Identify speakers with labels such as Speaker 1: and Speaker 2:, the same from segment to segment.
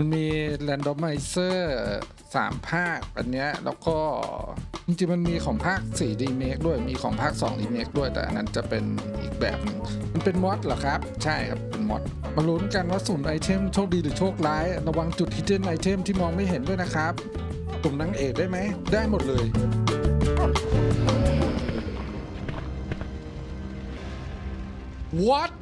Speaker 1: มันมี randomizer สามภาคอันเนี้ยแล้วก็จริงๆมันมีของภาค4 remake ด้วยมีของภาค2 remake ด้วยแต่อันนั้นจะเป็นอีกแบบหนึงมันเป็นมอดเหรอครับ ใช่ครับ เป็นมอดมาลุ้นกันว่าสุ่มไอเทมโชคดีหรือโชคร้าย ระวังจุด hidden item ที่มองไม่เห็นด้วยนะครับสุ่มนางเอกได้ไหม ได้หมดเลย what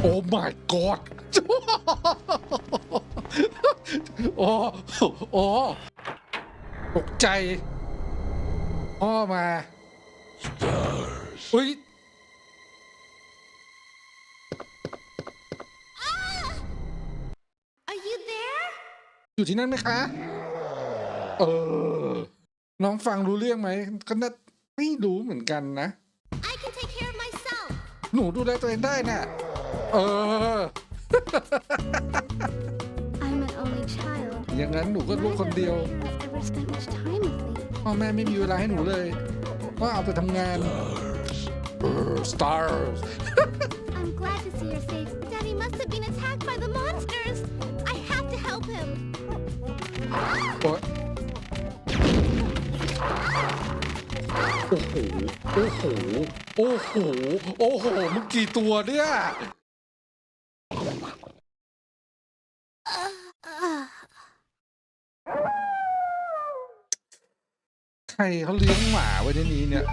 Speaker 1: โอ้ my god โอ้โอ้ตกใจพ่อมาอุ้ย
Speaker 2: Are you there?
Speaker 1: อยู่ที่นั่นไหมคะ เออ น้องฟังรู้เรื่องไหม ก็น่าไม่รู้เหมือนกันนะ
Speaker 2: I can take care of myself.
Speaker 1: หนูดูแลตัวเองได้น่ะ เออ
Speaker 2: I'm an only child.
Speaker 1: อย่างนั้นหนูก็ลูกคนเดียว
Speaker 2: Neither has ever spent much time with me.
Speaker 1: พ่อแม่ไม่มีเวลาให้หนูเลย ก็เอาไปทำงานเออ stars
Speaker 2: I'm glad to see you're safe. Daddy must have been attacked by the monsters. I have to help him.
Speaker 1: โอ๊ยโอ้โห โอ้โห โอ้โห โอ้โห มึงกี่ตัวเนี่ย ใครเขาเลี้ยงหมาไว้ในนี้เนี่ย